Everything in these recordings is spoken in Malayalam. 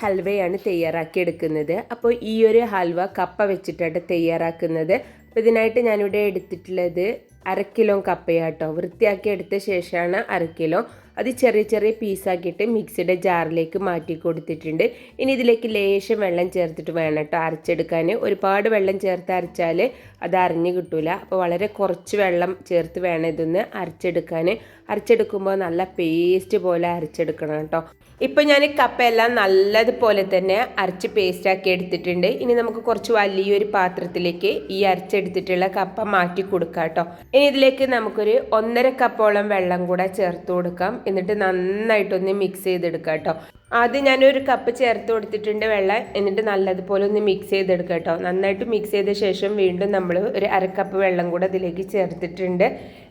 ഹൽവയാണ് തയ്യാറാക്കി എടുക്കുന്നത് അപ്പോൾ ഈ ഒരു ഹൽവ കപ്പ വെച്ചിട്ടാണ് തയ്യാറാക്കുന്നത്. അപ്പോൾ ഇതിനായിട്ട് ഞാനിവിടെ എടുത്തിട്ടുള്ളത് അര കിലോ കപ്പയാട്ടോ. വൃത്തിയാക്കി എടുത്ത ശേഷമാണ് അര കിലോ. അത് ചെറിയ ചെറിയ പീസാക്കിയിട്ട് മിക്സിയുടെ ജാറിലേക്ക് മാറ്റി കൊടുത്തിട്ടുണ്ട്. ഇനി ഇതിലേക്ക് ലേശം വെള്ളം ചേർത്തിട്ട് വേണം കേട്ടോ അരച്ചെടുക്കാൻ. ഒരുപാട് വെള്ളം ചേർത്ത് അരച്ചാൽ അത് അറിഞ്ഞ് കിട്ടില്ല അപ്പോൾ വളരെ കുറച്ച് വെള്ളം ചേർത്ത് വേണം ഇതൊന്ന് അരച്ചെടുക്കാൻ. അരച്ചെടുക്കുമ്പോൾ നല്ല പേസ്റ്റ് പോലെ അരച്ചെടുക്കണം കേട്ടോ ഇപ്പം ഞാൻ കപ്പയെല്ലാം നല്ലതുപോലെ തന്നെ അരച്ച് പേസ്റ്റാക്കി എടുത്തിട്ടുണ്ട്. ഇനി നമുക്ക് കുറച്ച് വലിയൊരു പാത്രത്തിലേക്ക് ഈ അരച്ചെടുത്തിട്ടുള്ള കപ്പ മാറ്റി കൊടുക്കാം കേട്ടോ ഇനി ഇതിലേക്ക് നമുക്കൊരു ഒന്നര കപ്പോളം വെള്ളം കൂടെ ചേർത്ത് കൊടുക്കാം. എന്നിട്ട് നന്നായിട്ടൊന്ന് മിക്സ് ചെയ്തെടുക്കാം കേട്ടോ ആദ്യം ഞാനൊരു കപ്പ് ചേർത്ത് കൊടുത്തിട്ടുണ്ട് വെള്ളം. എന്നിട്ട് നല്ലതുപോലെ ഒന്ന് മിക്സ് ചെയ്തെടുക്കുക കേട്ടോ. നന്നായിട്ട് മിക്സ് ചെയ്ത ശേഷം വീണ്ടും നമ്മൾ ഒരു അരക്കപ്പ് കപ്പ് വെള്ളം കൂടെ അതിലേക്ക് ചേർത്തിട്ടുണ്ട്.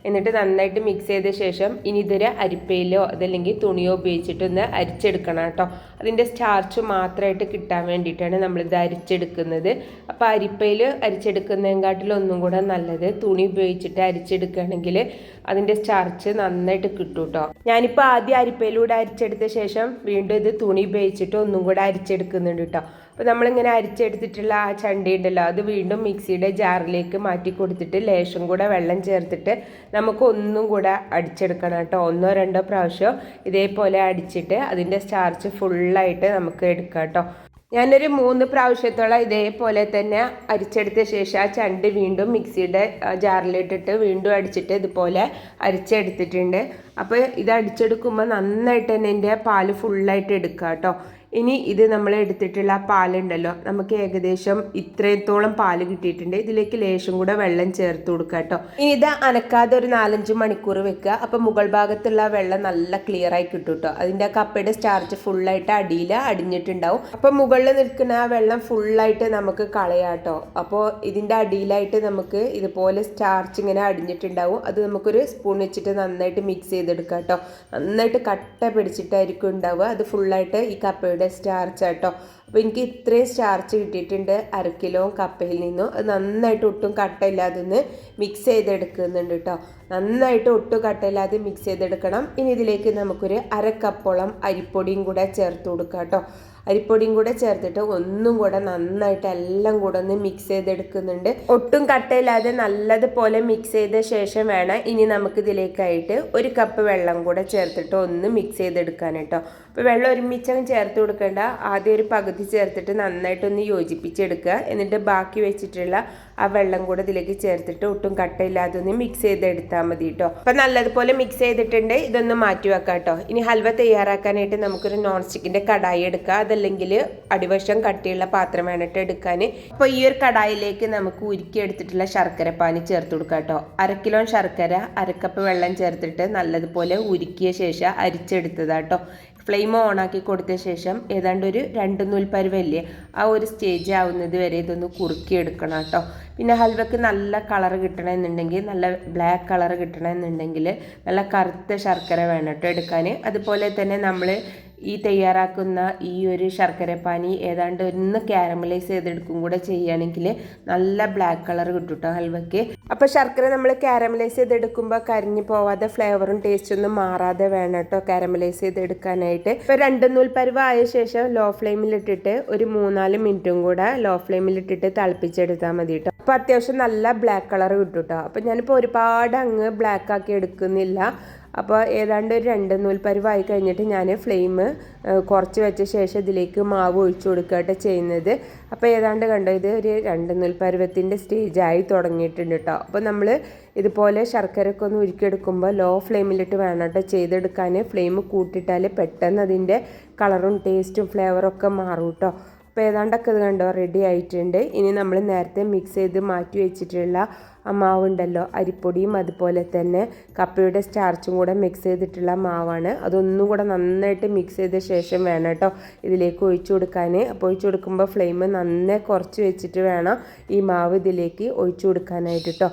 എന്നിട്ട് നന്നായിട്ട് മിക്സ് ചെയ്ത ശേഷം ഇനി ഇതൊരു അരിപ്പയിലോ അതല്ലെങ്കിൽ തുണിയോ ഉപയോഗിച്ചിട്ടൊന്ന് അരിച്ചെടുക്കണം കേട്ടോ. അതിന്റെ സ്റ്റാർച്ച് മാത്രമായിട്ട് കിട്ടാൻ വേണ്ടിയിട്ടാണ് നമ്മളിത് അരിച്ചെടുക്കുന്നത്. അപ്പോൾ അരിപ്പയിൽ അരിച്ചെടുക്കുന്നതിനെക്കാട്ടിലും ഒന്നും കൂടെ നല്ലത് തുണി ഉപയോഗിച്ചിട്ട് അരിച്ചെടുക്കുകയാണെങ്കിൽ അതിന്റെ സ്റ്റാർച്ച് നന്നായിട്ട് കിട്ടും കേട്ടോ. ഞാനിപ്പോൾ ആദ്യം അരിപ്പയിലൂടെ അരിച്ചെടുത്ത ശേഷം വീണ്ടും ഇത് തുണി ഉപയോഗിച്ചിട്ട് ഒന്നും കൂടെ അരിച്ചെടുക്കുന്നുണ്ട് കേട്ടോ അപ്പോൾ നമ്മളിങ്ങനെ അരിച്ചെടുത്തിട്ടുള്ള ആ ചണ്ടി ഉണ്ടല്ലോ അത് വീണ്ടും മിക്സിയുടെ ജാറിലേക്ക് മാറ്റി കൊടുത്തിട്ട് ലേശം കൂടെ വെള്ളം ചേർത്തിട്ട് നമുക്ക് ഒന്നും കൂടെ അടിച്ചെടുക്കണം കേട്ടോ ഒന്നോ രണ്ടോ പ്രാവശ്യം ഇതേപോലെ അടിച്ചിട്ട് അതിന്റെ സ്റ്റാർച്ച് ഫുള്ളായിട്ട് നമുക്ക് എടുക്കാം കേട്ടോ ഞാനൊരു മൂന്ന് പ്രാവശ്യത്തോളം ഇതേപോലെ തന്നെ അരിച്ചെടുത്ത ശേഷം ആ ചണ്ട് വീണ്ടും മിക്സിയുടെ ജാറിലിട്ടിട്ട് വീണ്ടും അടിച്ചിട്ട് ഇതുപോലെ അരിച്ചെടുത്തിട്ടുണ്ട്. അപ്പോൾ ഇത് അടിച്ചെടുക്കുമ്പോൾ നന്നായിട്ട് തന്നെ എന്റെ പാൽ ഫുള്ളായിട്ട് എടുക്കുക കേട്ടോ ഇനി ഇത് നമ്മൾ എടുത്തിട്ടുള്ള പാലുണ്ടല്ലോ. നമുക്ക് ഏകദേശം ഇത്രത്തോളം പാൽ കിട്ടിയിട്ടുണ്ട്. ഇതിലേക്ക് ലേശം കൂടെ വെള്ളം ചേർത്ത് കൊടുക്കുക കേട്ടോ. ഇനി ഇത് അനക്കാതെ ഒരു നാലഞ്ച് മണിക്കൂർ വെക്കുക. അപ്പം മുകൾ ഭാഗത്തുള്ള വെള്ളം നല്ല ക്ലിയർ ആയി കിട്ടും കേട്ടോ. അതിന്റെ കപ്പയുടെ സ്റ്റാർച്ച് ഫുള്ളായിട്ട് അടിയിൽ അടിഞ്ഞിട്ടുണ്ടാവും. അപ്പം മുകളിൽ നിൽക്കുന്ന ആ വെള്ളം ഫുള്ളായിട്ട് നമുക്ക് കളയാം കേട്ടോ. അപ്പോൾ ഇതിന്റെ അടിയിലായിട്ട് നമുക്ക് ഇതുപോലെ സ്റ്റാർച്ച് ഇങ്ങനെ അടിഞ്ഞിട്ടുണ്ടാവും. അത് നമുക്കൊരു സ്പൂൺ വെച്ചിട്ട് നന്നായിട്ട് മിക്സ് ചെയ്തെടുക്കാം കേട്ടോ. നന്നായിട്ട് കട്ട പിടിച്ചിട്ടായിരിക്കും ഉണ്ടാവുക. അത് ഫുള്ളായിട്ട് ഈ കപ്പയുടെ സ്റ്റാർച്ച് കേട്ടോ അപ്പോൾ എനിക്ക് ഇത്രയും സ്റ്റാർച്ച് കിട്ടിയിട്ടുണ്ട് അര കിലോ കപ്പയിൽ നിന്നും. അത് നന്നായിട്ട് ഒട്ടും കട്ടയില്ലാതെ ഒന്ന് മിക്സ് ചെയ്തെടുക്കുന്നുണ്ട് കേട്ടോ. നന്നായിട്ട് ഒട്ടും കട്ടയില്ലാതെ മിക്സ് ചെയ്തെടുക്കണം. ഇനി ഇതിലേക്ക് നമുക്കൊരു അര കപ്പോളം അരിപ്പൊടിയും കൂടെ ചേർത്ത് കൊടുക്കാം കേട്ടോ. അരിപ്പൊടിയും കൂടെ ചേർത്തിട്ട് ഒന്നും കൂടെ നന്നായിട്ട് എല്ലാം കൂടെ ഒന്ന് മിക്സ് ചെയ്തെടുക്കുന്നുണ്ട്. ഒട്ടും കട്ടയില്ലാതെ നല്ലതുപോലെ മിക്സ് ചെയ്ത ശേഷം വേണം ഇനി നമുക്ക് ഇതിലേക്കായിട്ട് ഒരു കപ്പ് വെള്ളം കൂടെ ചേർത്തിട്ട് ഒന്ന് മിക്സ് ചെയ്തെടുക്കാൻ കേട്ടോ. അപ്പോൾ വെള്ളം ഒരുമിച്ചങ്ങ് ചേർത്ത് കൊടുക്കേണ്ട. ആദ്യം ഒരു പകുതി ചേർത്തിട്ട് നന്നായിട്ടൊന്ന് യോജിപ്പിച്ചെടുക്കുക. എന്നിട്ട് ബാക്കി വെച്ചിട്ടുള്ള ആ വെള്ളം കൂടെ ഇതിലേക്ക് ചേർത്തിട്ട് ഒട്ടും കട്ടയില്ലാതെ ഒന്ന് മിക്സ് ചെയ്തെടുത്താൽ മതി കേട്ടോ അപ്പം നല്ലതുപോലെ മിക്സ് ചെയ്തിട്ടുണ്ട്. ഇതൊന്ന് മാറ്റി വെക്കാം കേട്ടോ ഇനി ഹൽവ തയ്യാറാക്കാനായിട്ട് നമുക്കൊരു നോൺ സ്റ്റിക്കിന്റെ കടായി എടുക്കുക അതല്ലെങ്കിൽ അടിവശം കട്ടിയുള്ള പാത്രം വേണിട്ട് എടുക്കാൻ. അപ്പോൾ ഈ ഒരു കടായിലേക്ക് നമുക്ക് ഉരുക്കി എടുത്തിട്ടുള്ള ശർക്കര പാനി ചേർത്ത് കൊടുക്കാം കേട്ടോ അര കിലോ ശർക്കര അരക്കപ്പ് വെള്ളം ചേർത്തിട്ട് നല്ലതുപോലെ ഉരുക്കിയ ശേഷം അരിച്ചെടുത്തതാട്ടോ ഫ്ലെയിം ഓൺ ആക്കി കൊടുത്ത ശേഷം ഏതാണ്ട് ഒരു രണ്ട് നൂൽപ്പരുവല്ലേ ആ ഒരു സ്റ്റേജ് ആവുന്നത് വരെ ഇതൊന്ന് കുറുക്കി എടുക്കണം കേട്ടോ. പിന്നെ ഹൽവക്ക് നല്ല കളർ കിട്ടണമെന്നുണ്ടെങ്കിൽ നല്ല ബ്ലാക്ക് കളർ കിട്ടണമെന്നുണ്ടെങ്കിൽ നല്ല കറുത്ത ശർക്കര വേണം കേട്ടോ എടുക്കാൻ. അതുപോലെ തന്നെ നമ്മൾ ഈ തയ്യാറാക്കുന്ന ഈ ഒരു ശർക്കരപ്പാനി ഏതാണ്ട് ഒന്ന് ക്യാരമലൈസ് ചെയ്തെടുക്കും കൂടെ ചെയ്യുകയാണെങ്കിൽ നല്ല ബ്ലാക്ക് കളർ കിട്ടും കേട്ടോ ഹൽവയ്ക്ക്. അപ്പോൾ ശർക്കര നമ്മൾ ക്യാരമലൈസ് ചെയ്തെടുക്കുമ്പോൾ കരിഞ്ഞു പോവാതെ ഫ്ലേവറും ടേസ്റ്റും ഒന്നും മാറാതെ വേണം കേട്ടോ ക്യാരമലൈസ് ചെയ്തെടുക്കാനായിട്ട്. ഇപ്പോൾ രണ്ട് നൂൽപ്പരുവ ആയ ശേഷം ലോ ഫ്ലെയിമിലിട്ടിട്ട് ഒരു മൂന്നാൽ മിനിറ്റും കൂടെ ലോ ഫ്ലെയിമിലിട്ടിട്ട് തിളപ്പിച്ചെടുത്താൽ മതി കേട്ടോ. അപ്പോൾ അത്യാവശ്യം നല്ല ബ്ലാക്ക് കളർ കിട്ടും കേട്ടോ അപ്പോൾ ഞാനിപ്പോൾ ഒരുപാട് അങ്ങ് ബ്ലാക്ക് ആക്കി എടുക്കുന്നില്ല. അപ്പോൾ ഏതാണ്ട് ഒരു രണ്ട് നൂൽപ്പരുവായി കഴിഞ്ഞിട്ട് ഞാൻ ഫ്ലെയിം കുറച്ച് വെച്ച ശേഷം ഇതിലേക്ക് മാവ് ഒഴിച്ചു കൊടുക്കുകയായിട്ട് ചെയ്യുന്നത്. അപ്പോൾ ഏതാണ്ട് കണ്ടോ ഇത് ഒരു രണ്ട് നൂൽപ്പരുവത്തിന്റെ സ്റ്റേജായി തുടങ്ങിയിട്ടുണ്ട് കേട്ടോ. അപ്പോൾ നമ്മൾ ഇതുപോലെ ശർക്കരയൊക്കെ ഒന്ന് ഉരുക്കിയെടുക്കുമ്പോൾ ലോ ഫ്ലെയിമിലിട്ട് വേണം കേട്ടോ ചെയ്തെടുക്കാൻ. ഫ്ലെയിം കൂട്ടിയിട്ടാൽ പെട്ടെന്ന് അതിന്റെ കളറും ടേസ്റ്റും ഫ്ലേവറും ഒക്കെ മാറും കേട്ടോ. അപ്പോൾ ഏതാണ്ടൊക്കെ ഇത് കണ്ടോ റെഡി ആയിട്ടുണ്ട്. ഇനി നമ്മൾ നേരത്തെ മിക്സ് ചെയ്ത് മാറ്റി വെച്ചിട്ടുള്ള ആ മാവുണ്ടല്ലോ അരിപ്പൊടിയും അതുപോലെ തന്നെ കപ്പയുടെ സ്റ്റാർച്ചും കൂടെ മിക്സ് ചെയ്തിട്ടുള്ള മാവാണ്. അതൊന്നും കൂടെ നന്നായിട്ട് മിക്സ് ചെയ്ത ശേഷം വേണം കേട്ടോ ഇതിലേക്ക് ഒഴിച്ചു കൊടുക്കാൻ അപ്പോൾ ഒഴിച്ചു കൊടുക്കുമ്പോൾ ഫ്ലെയിം നന്നേ കുറച്ച് വെച്ചിട്ട് വേണം ഈ മാവ് ഇതിലേക്ക് ഒഴിച്ചു കൊടുക്കാനായിട്ട് കേട്ടോ.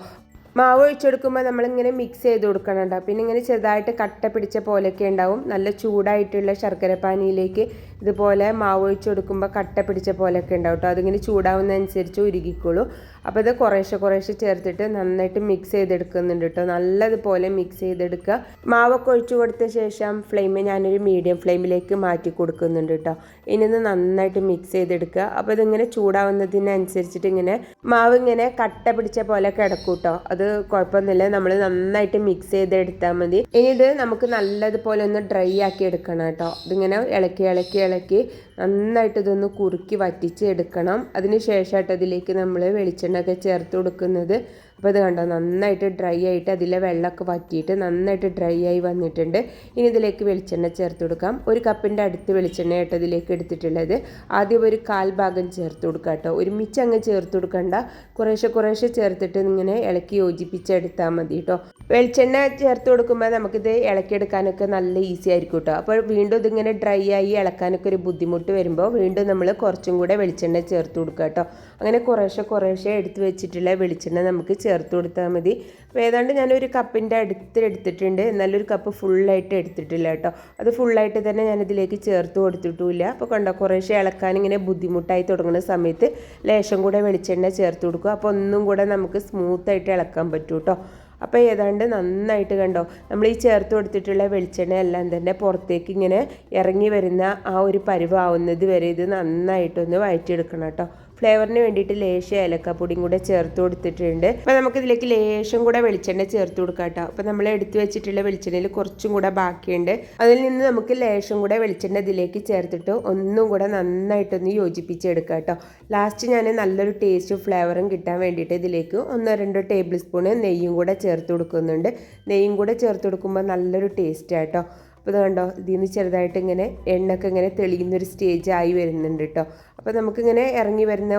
മാവ് ഒഴിച്ചെടുക്കുമ്പോൾ നമ്മളിങ്ങനെ മിക്സ് ചെയ്ത് കൊടുക്കണം പിന്നെ ഇങ്ങനെ ചെറുതായിട്ട് കട്ട പിടിച്ച പോലെയൊക്കെ ഉണ്ടാവും. നല്ല ചൂടായിട്ടുള്ള ശർക്കര പാനിയിലേക്ക് ഇതുപോലെ മാവ് ഒഴിച്ച് കൊടുക്കുമ്പോൾ കട്ട പിടിച്ച പോലെയൊക്കെ ഉണ്ടാവും കേട്ടോ അതിങ്ങനെ ചൂടാവുന്നതനുസരിച്ച് ഉരുകിക്കോളൂ അപ്പോൾ ഇത് കുറേശ്ശെ കുറേശ്ശെ ചേർത്തിട്ട് നന്നായിട്ട് മിക്സ് ചെയ്തെടുക്കുന്നുണ്ട് കേട്ടോ നല്ലതുപോലെ മിക്സ് ചെയ്തെടുക്കുക. മാവൊക്കെ ഒഴിച്ചു കൊടുത്ത ശേഷം ഫ്ലെയിം ഞാനൊരു മീഡിയം ഫ്ലെയിമിലേക്ക് മാറ്റി കൊടുക്കുന്നുണ്ട് കേട്ടോ ഇനി ഇത് നന്നായിട്ട് മിക്സ് ചെയ്തെടുക്കുക. അപ്പോൾ ഇതിങ്ങനെ ചൂടാവുന്നതിനനുസരിച്ചിട്ട് ഇങ്ങനെ മാവ് ഇങ്ങനെ കട്ട പിടിച്ച പോലെ കിടക്കും കേട്ടോ അത് കുഴപ്പമൊന്നുമില്ല. നമ്മൾ നന്നായിട്ട് മിക്സ് ചെയ്തെടുത്താൽ മതി. ഇനി ഇത് നമുക്ക് നല്ലതുപോലെ ഒന്ന് ഡ്രൈ ആക്കി എടുക്കണം കേട്ടോ ഇതിങ്ങനെ ഇളക്കി ഇളക്കി ഇളക്കി നന്നായിട്ട് ഇതൊന്ന് കുറുക്കി വറ്റിച്ച് എടുക്കണം അതിന് ശേഷമായിട്ട് അതിലേക്ക് നമ്മൾ വെളിച്ചെണ്ണ ഒക്കെ ചേർത്ത് കൊടുക്കുന്നത്. അപ്പോൾ ഇത് കണ്ടോ? നന്നായിട്ട് ഡ്രൈ ആയിട്ട് അതിലെ വെള്ളമൊക്കെ വറ്റിയിട്ട് നന്നായിട്ട് ഡ്രൈ ആയി വന്നിട്ടുണ്ട്. ഇനി ഇതിലേക്ക് വെളിച്ചെണ്ണ ചേർത്ത് കൊടുക്കാം. ഒരു കപ്പിന്റെ അടുത്ത് വെളിച്ചെണ്ണ ആയിട്ട് ഇതിലേക്ക് എടുത്തിട്ടുള്ളത്. ആദ്യം ഒരു കാൽ ഭാഗം ചേർത്ത് കൊടുക്കുക കേട്ടോ. ഒരുമിച്ച് അങ്ങ് ചേർത്ത് കൊടുക്കണ്ട. കുറേശ്ശെ കുറേശ്ശെ ചേർത്തിട്ട് ഇങ്ങനെ ഇളക്കി യോജിപ്പിച്ചെടുത്താൽ മതി കേട്ടോ. വെളിച്ചെണ്ണ ചേർത്ത് കൊടുക്കുമ്പോൾ നമുക്കിത് ഇളക്കിയെടുക്കാനൊക്കെ നല്ല ഈസി ആയിരിക്കും കേട്ടോ. അപ്പോൾ വീണ്ടും ഇതിങ്ങനെ ഡ്രൈ ആയി ഇളക്കാനൊക്കെ ഒരു ബുദ്ധിമുട്ട് വരുമ്പോൾ വീണ്ടും നമ്മൾ കുറച്ചും കൂടെ വെളിച്ചെണ്ണ ചേർത്ത് കൊടുക്കുക കേട്ടോ. അങ്ങനെ കുറേശ്ശെ കുറേശ്ശെ എടുത്ത് വെച്ചിട്ടുള്ള വെളിച്ചെണ്ണ നമുക്ക് ചേർത്ത് കൊടുത്താൽ മതി. അപ്പോൾ ഏതാണ്ട് ഞാനൊരു കപ്പിന്റെ അടുത്ത് എടുത്തിട്ടുണ്ട്. ഒരു കപ്പ് ഫുള്ളായിട്ട് എടുത്തിട്ടില്ല കേട്ടോ. അത് ഫുള്ളായിട്ട് തന്നെ ഞാനിതിലേക്ക് ചേർത്ത് കൊടുത്തിട്ടുമില്ല. അപ്പോൾ കണ്ടോ കുറേശ്ശെ ഇളക്കാൻ ഇങ്ങനെ ബുദ്ധിമുട്ടായി തുടങ്ങുന്ന സമയത്ത് ലേശം കൂടെ വെളിച്ചെണ്ണ ചേർത്ത് കൊടുക്കുക. അപ്പോൾ ഒന്നും കൂടെ നമുക്ക് സ്മൂത്തായിട്ട് ഇളക്കാൻ പറ്റും കേട്ടോ. അപ്പോൾ ഏതാണ്ട് നന്നായിട്ട് കണ്ടോ നമ്മൾ ഈ ചേർത്ത് കൊടുത്തിട്ടുള്ള വെളിച്ചെണ്ണ എല്ലാം തന്നെ പുറത്തേക്ക് ഇങ്ങനെ ഇറങ്ങി വരുന്ന ആ ഒരു പരുവാവുന്നത് വരെ ഇത് നന്നായിട്ടൊന്ന് വഴറ്റിയെടുക്കണം കേട്ടോ. ഫ്ലേവറിന് വേണ്ടിയിട്ട് ലേശം ഏലക്കപ്പൊടിയും കൂടെ ചേർത്ത് കൊടുത്തിട്ടുണ്ട്. അപ്പോൾ നമുക്ക് ഇതിലേക്ക് ലേശം കൂടെ വെളിച്ചെണ്ണ ചേർത്ത് കൊടുക്കാം കേട്ടോ. അപ്പോൾ നമ്മൾ എടുത്തു വെച്ചിട്ടുള്ള വെളിച്ചെണ്ണയിൽ കുറച്ചും കൂടെ ബാക്കിയുണ്ട്. അതിൽ നിന്ന് നമുക്ക് ലേശം കൂടെ വെളിച്ചെണ്ണ ഇതിലേക്ക് ചേർത്തിട്ട് ഒന്നും കൂടെ നന്നായിട്ടൊന്ന് യോജിപ്പിച്ചെടുക്കാം കേട്ടോ. ലാസ്റ്റ് ഞാൻ നല്ലൊരു ടേസ്റ്റും ഫ്ലേവറും കിട്ടാൻ വേണ്ടിയിട്ട് ഇതിലേക്ക് ഒന്നോ രണ്ടോ ടേബിൾ സ്പൂണ് നെയ്യും കൂടെ ചേർത്ത് കൊടുക്കുന്നുണ്ട്. നെയ്യും കൂടെ ചേർത്ത് കൊടുക്കുമ്പോൾ നല്ലൊരു ടേസ്റ്റ് ആട്ടോ അപ്പോൾ ഇത് കണ്ടോ ഇതിൽ നിന്ന് ചെറുതായിട്ട് ഇങ്ങനെ എണ്ണൊക്കെ ഇങ്ങനെ തെളിയുന്നൊരു സ്റ്റേജ് ആയി വരുന്നുണ്ട് കേട്ടോ. അപ്പോൾ നമുക്കിങ്ങനെ ഇറങ്ങി വരുന്ന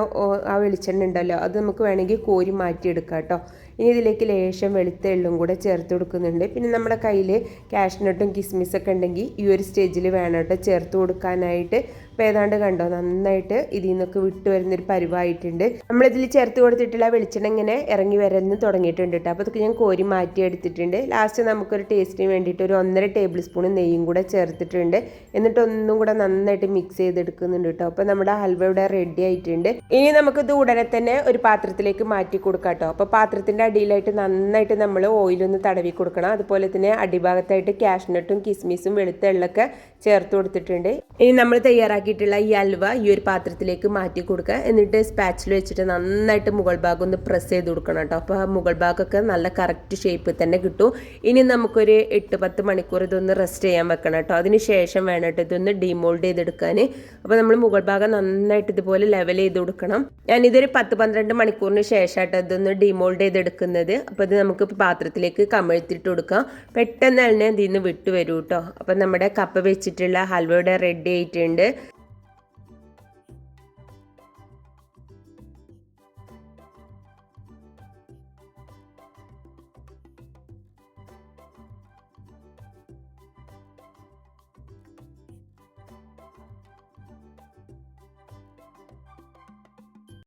ആ വെളിച്ചെണ്ണ ഉണ്ടല്ലോ അത് നമുക്ക് വേണമെങ്കിൽ കോരി മാറ്റിയെടുക്കാം കേട്ടോ. ഇനി ഇതിലേക്ക് ലേശം വെളുത്ത എള്ളും കൂടെ ചേർത്ത് കൊടുക്കുന്നുണ്ട്. പിന്നെ നമ്മുടെ കയ്യിൽ കാഷ്നട്ടും കിസ്മിസൊക്കെ ഉണ്ടെങ്കിൽ ഈ ഒരു സ്റ്റേജിൽ വേണം കേട്ടോ ചേർത്ത് കൊടുക്കാനായിട്ട്. അപ്പോൾ ഏതാണ്ട് കണ്ടോ? നന്നായിട്ട് ഇതിൽ നിന്നൊക്കെ വിട്ട് വരുന്നൊരു പരുവായിട്ടുണ്ട്. നമ്മളിതിൽ ചേർത്ത് കൊടുത്തിട്ടുള്ള വെളിച്ചെണ്ണ ഇങ്ങനെ ഇറങ്ങി വരുന്ന തുടങ്ങിയിട്ടുണ്ട് കേട്ടോ അപ്പോൾ അതൊക്കെ ഞാൻ കോരി മാറ്റി എടുത്തിട്ടുണ്ട്. ലാസ്റ്റ് നമുക്കൊരു ടേസ്റ്റിന് വേണ്ടിയിട്ട് ഒരു ഒന്നര ടേബിൾ സ്പൂൺ നെയ്യും കൂടെ ചേർത്തിട്ടുണ്ട്. എന്നിട്ട് ഒന്നും കൂടെ നന്നായിട്ട് മിക്സ് ചെയ്തെടുക്കുന്നുണ്ട് കേട്ടോ അപ്പോൾ നമ്മുടെ ഹൽവ ഇവിടെ റെഡി ആയിട്ടുണ്ട്. ഇനി നമുക്കിത് ഉടനെ തന്നെ ഒരു പാത്രത്തിലേക്ക് മാറ്റി കൊടുക്കാം കേട്ടോ അപ്പോൾ പാത്രത്തിന്റെ അടിയിലായിട്ട് നന്നായിട്ട് നമ്മൾ ഓയിലൊന്ന് തടവി കൊടുക്കണം. അതുപോലെ തന്നെ അടിഭാഗത്തായിട്ട് കാഷ്നട്ടും കിസ്മിസും വെളുത്തെള്ളൊക്കെ ചേർത്ത് കൊടുത്തിട്ടുണ്ട്. ഇനി നമ്മൾ തയ്യാറാക്കിയിട്ടുള്ള ഈ അൽവ ഈ ഒരു പാത്രത്തിലേക്ക് മാറ്റി കൊടുക്കുക. എന്നിട്ട് സ്പാച്ചിൽ വെച്ചിട്ട് നന്നായിട്ട് മുകൾ ഭാഗം ഒന്ന് പ്രസ് ചെയ്ത് കൊടുക്കണം കേട്ടോ. അപ്പോൾ മുകൾ ഭാഗമൊക്കെ നല്ല കറക്റ്റ് ഷേപ്പിൽ തന്നെ കിട്ടും. ഇനി നമുക്കൊരു എട്ട് പത്ത് മണിക്കൂർ ഇതൊന്ന് റെസ്റ്റ് ചെയ്യാൻ വെക്കണം കേട്ടോ. അതിന് ശേഷം വേണം കേട്ടോ ഇതൊന്ന് ഡിമോൾഡ് ചെയ്തെടുക്കാൻ. അപ്പോൾ നമ്മൾ മുകൾ ഭാഗം നന്നായിട്ട് ഇതുപോലെ ലെവൽ ചെയ്ത് കൊടുക്കണം. ഞാനിതൊരു പത്ത് പന്ത്രണ്ട് മണിക്കൂറിന് ശേഷമായിട്ട് ഇതൊന്ന് ഡിമോൾഡ് ചെയ്തെടുക്കുന്നത്. അപ്പോൾ ഇത് നമുക്ക് പാത്രത്തിലേക്ക് കമഴ്ത്തിട്ട് കൊടുക്കാം. പെട്ടെന്ന് തന്നെ ഇതിൽ നിന്ന് വിട്ടു വരും കേട്ടോ. അപ്പോൾ നമ്മുടെ കപ്പ വെച്ചിട്ടുള്ള ഹൽവയുടെ റെഡി ആയിട്ടുണ്ട്.